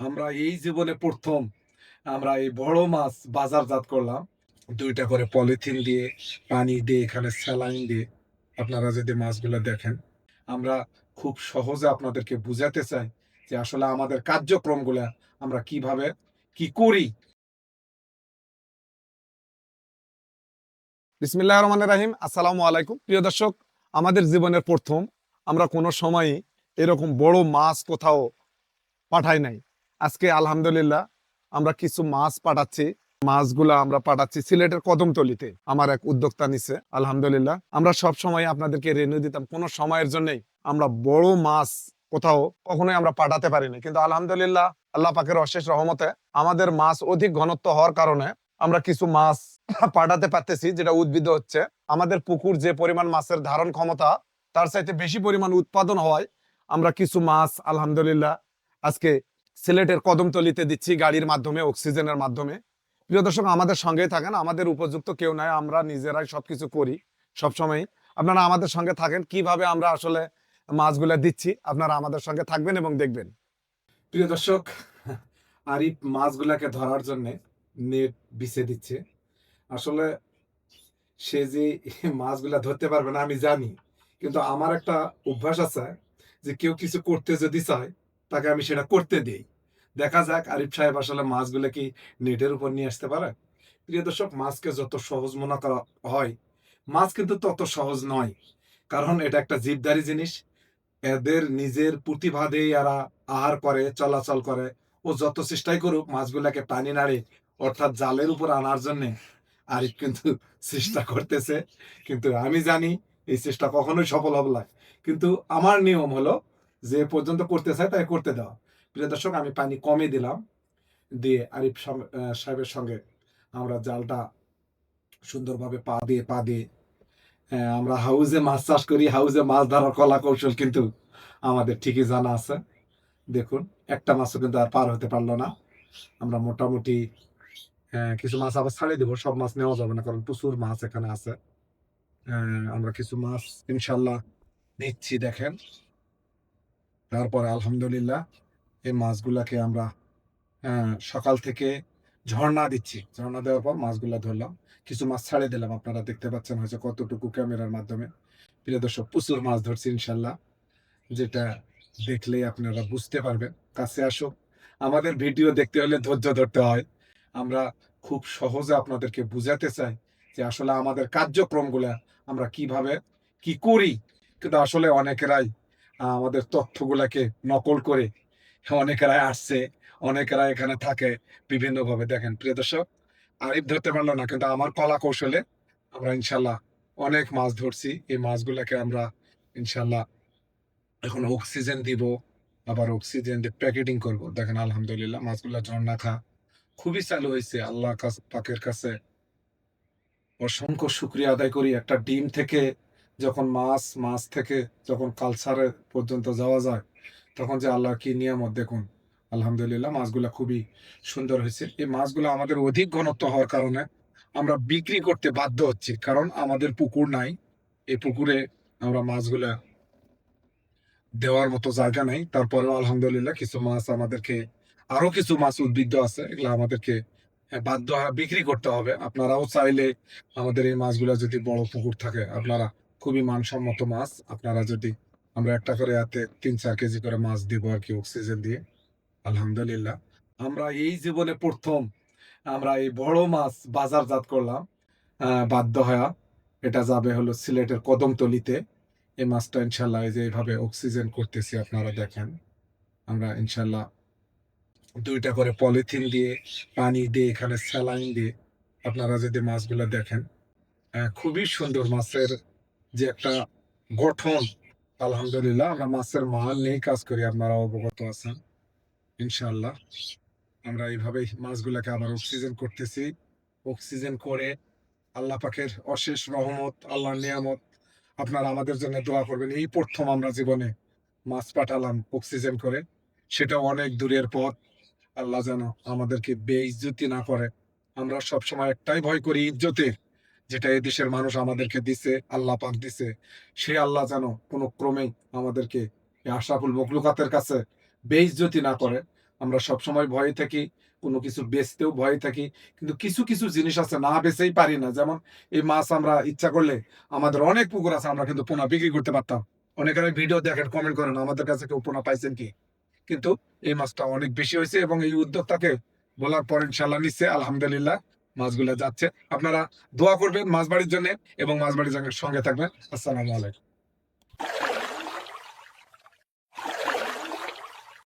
আমরা এই জীবনে প্রথম আমরা এই বড় মাছ বাজারজাত করলাম। দুইটা করে পলিথিন দিয়ে, পানি দিয়ে, এখানে স্যালাইন দিয়ে। আপনারা যদি মাছগুলো দেখেন, আমরা খুব সহজে আপনাদেরকে বুঝাতে চাই যে আসলে আমাদের কার্যক্রমগুলা আমরা কীভাবে কি করি। বিসমিল্লাহ রহমান রাহিম। আসসালামু আলাইকুম। প্রিয় দর্শক, আমাদের জীবনের প্রথম, আমরা কোনো সময়ই এরকম বড় মাছ কোথাও পাঠাই নাই। আজকে আলহামদুলিল্লাহ আমরা কিছু মাছ পাঠাচ্ছি। মাছগুলা আমরা পাঠাচ্ছি সিলেটের কদমতলিতে। আমার এক উদ্যোক্তা নিছে, আলহামদুলিল্লাহ। আমরা সব সময় আপনাদেরকে রেনু দিতাম, কোনো সময়ের জন্যই আমরা বড় মাছ কোথাও কখনোই আমরা পাঠাতে পারিনি। কিন্তু আলহামদুলিল্লাহ আল্লাহ পাকের অশেষ রহমতে আমাদের মাছ অধিক ঘনত্ব হওয়ার কারণে আমরা কিছু মাছ পাঠাতে পারতেছি, যেটা উদ্ভিদ হচ্ছে। আমাদের পুকুর যে পরিমাণ মাছের ধারণ ক্ষমতা, তার চাইতে বেশি পরিমাণ উৎপাদন হয় আমরা কিছু মাছ, আলহামদুলিল্লাহ, আজকে সিলেটের কদমতলিতে দিচ্ছি গাড়ির মাধ্যমে, অক্সিজেনের মাধ্যমে। প্রিয় দর্শক, আমাদের সঙ্গেই থাকেন, আমাদের উপযুক্ত কেউ নাই, আমরা নিজেরাই সবকিছু করি সবসময় আপনারা আমাদের সঙ্গে থাকেন, কীভাবে আমরা আসলে মাছগুলা দিচ্ছি, আপনারা আমাদের সঙ্গে থাকবেন এবং দেখবেন। প্রিয় দর্শক, আরিফ মাছগুলাকে ধরার জন্য নেট বিছে দিচ্ছে। আসলে সে যে মাছগুলা ধরতে পারবে না, আমি জানি, কিন্তু আমার একটা অভ্যাস আছে যে কেউ কিছু করতে যদি চায়, তাকে আমি সেটা করতে দেই। দেখা যাক আরিফ সাহেব আসলে মাছগুলো কি নেটের উপর নিয়ে আসতে পারে। প্রিয় দর্শক, মাছকে যত সহজ মনে করা হয়, মাছ কিন্তু তত সহজ নয়। কারণ এটা একটা জীবধারী জিনিস। এদের নিজের প্রতিভাদেই এরা আহার করে, চলাচল করে। ও যত চেষ্টাই করুক, মাছগুলাকে পানি নাড়ে, অর্থাৎ জালের উপর আনার জন্যে আরিফ কিন্তু চেষ্টা করতেছে। কিন্তু আমি জানি এই চেষ্টা কখনোই সফল হবে না। কিন্তু আমার নিয়ম হলো, যে পর্যন্ত করতে চায় তাই করতে দেওয়া প্রিয় দর্শক, আমি পানি কমে দিলাম। দিয়ে আরিফ সাহেবের সঙ্গে আমরা জালটা সুন্দরভাবে পা দিয়ে পা দিয়ে আমরা হাউজে মাছ চাষ করি, হাউজে মাছ ধরার কলা কৌশল কিন্তু আমাদের ঠিকই জানা আছে। দেখুন, একটা মাছও কিন্তু আর পার হতে পারল না। আমরা মোটামুটি কিছু মাছ আবার ছাড়িয়ে দেবো, সব মাছ নেওয়া যাবে না, কারণ প্রচুর মাছ এখানে আছে। আমরা কিছু মাছ ইনশাল্লাহ নিচ্ছি, দেখেন। তারপরে আলহামদুলিল্লাহ এই মাছগুলাকে আমরা সকাল থেকে ঝর্ণা দিচ্ছি। ঝর্ণা দেওয়ার পর মাছগুলা ধরলাম। কিছু মাছ ছাড়ে দিলাম। আপনারা দেখতে পাচ্ছেন হয়তো কতটুকু ক্যামেরার মাধ্যমে। প্রিয় দর্শক, প্রচুর মাছ ধরছি ইনশাল্লাহ, যেটা দেখলেই আপনারা বুঝতে পারবেন। কাছে আসো আমাদের ভিডিও দেখতে হলে ধৈর্য ধরতে হয়। আমরা খুব সহজে আপনাদেরকে বুঝাতে চাই যে আসলে আমাদের কার্যক্রমগুলো আমরা কীভাবে কি করি। কিন্তু আসলে অনেকেরাই আমাদের তথ্যগুলাকে নকল করে অনেকেরাই আসছে অনেকেরা এখানে থাকে বিভিন্নভাবে। দেখেন, প্রিয় দর্শক আরিফ ধরতে পারল না, কিন্তু আমার কলা কৌশলে আমরা ইনশাল্লাহ অনেক মাছ ধরছি। এই মাছগুলাকে আমরা ইনশাল্লাহ এখন অক্সিজেন দিব, আবার অক্সিজেন দিয়ে প্যাকেটিং করব। দেখেন, আলহামদুলিল্লাহ, মাছগুলা ঝর্ণা খা। খুবই চালু হয়েছে। আল্লাহ পাকের কাছে অসংখ্য শুক্রিয়া আদায় করি। একটা ডিম থেকে যখন মাছ মাছ থেকে যখন কালচারে পর্যন্ত যাওয়া যায় তখন যে আল্লাহ কি নিয়ামত দেখুন, আলহামদুলিল্লাহ মাছগুলা খুবই সুন্দর হয়েছে। এই মাছগুলো আমাদের অধিক ঘনত্ব হওয়ার কারণে আমরা বিক্রি করতে বাধ্য হচ্ছি, কারণ আমাদের পুকুর নাই। এই পুকুরে আমরা মাছগুলা দেওয়ার মতো জায়গা নেই। তারপরেও আলহামদুলিল্লাহ কিছু মাছ আমাদেরকে, আরও কিছু মাছ উদ্ভিদ আছে, এগুলো আমাদেরকে বাধ্য বিক্রি করতে হবে। আপনারাও চাইলে আমাদের এই মাছগুলা যদি বড় পুকুর থাকে, আপনারা খুবই মানসম্মত মাছ। আপনারা যদি আমরা একটা করে হাতে তিন চার কেজি করে মাছ দিব আর কি অক্সিজেন দিয়ে। আলহামদুলিল্লাহ। আমরা এই জীবনে প্রথম আমরা এই বড় মাছ বাজারজাত করলাম বাধ্য হয়ে। এটা যাবে হলো সিলেটের কদমতলিতে। এই মাছটা ইনশাল্লাহ এই যে এইভাবে অক্সিজেন করতেছি আপনারা দেখেন। আমরা ইনশাল্লাহ দুইটা করে পলিথিন দিয়ে, পানি দিয়ে, এখানে স্যালাইন দিয়ে আপনারা যদি মাছগুলো দেখেন খুবই সুন্দর মাছের যে একটা গঠন আলহামদুলিল্লাহ আমরা মাছের মান নিয়ে কাজ করি আপনারা অবগত আছেন ইনশাল্লাহ আমরা এইভাবেই মাছগুলোকে আবার অক্সিজেন করতেছি। অক্সিজেন করে আল্লাহ পাকের অশেষ রহমত, আল্লাহর নিয়ামত, আপনারা আমাদের জন্য দোয়া করবেন। এই প্রথম আমরা জীবনে মাছ পাঠালাম অক্সিজেন করে। সেটা অনেক দূরের পথ। আল্লাহ যেন আমাদেরকে বেইজ্জতি না করে। আমরা সবসময় একটাই ভয় করি, ইজ্জতের। যেটা এই দেশের মানুষ আমাদেরকে দিছে, আল্লাহ পাক দিছে সে আল্লাহ যেন কোনো ক্রমেই আমাদেরকে আশাফুল মখলুকাতের কাছে বেইজ্জতি না করে। আমরা সবসময় ভয়ে থাকি, কোনো কিছু বেচতেও ভয়ে থাকি, কিন্তু কিছু কিছু জিনিস আছে না বেচেই পারি না। যেমন এই মাছ আমরা ইচ্ছা করলে, আমাদের অনেক পুকুর আছে, আমরা কিন্তু পোনা বিক্রি করতে পারতাম। অনেকে ভিডিও দেখেন কমেন্ট করেন, আমাদের কাছে কেউ পোনা পাইছেন কি? কিন্তু এই মাছটা অনেক বেশি হয়েছে এবং এই উদ্যোক্তাকে বলার পর ইনশাল্লাহ নিচ্ছে, আলহামদুলিল্লাহ। মাছগুলো যাচ্ছে। আপনারা দোয়া করবেন মাছ বাড়ির জন্য এবং মাছ বাড়ির সঙ্গে থাকবেন। আসসালামু আলাইকুম।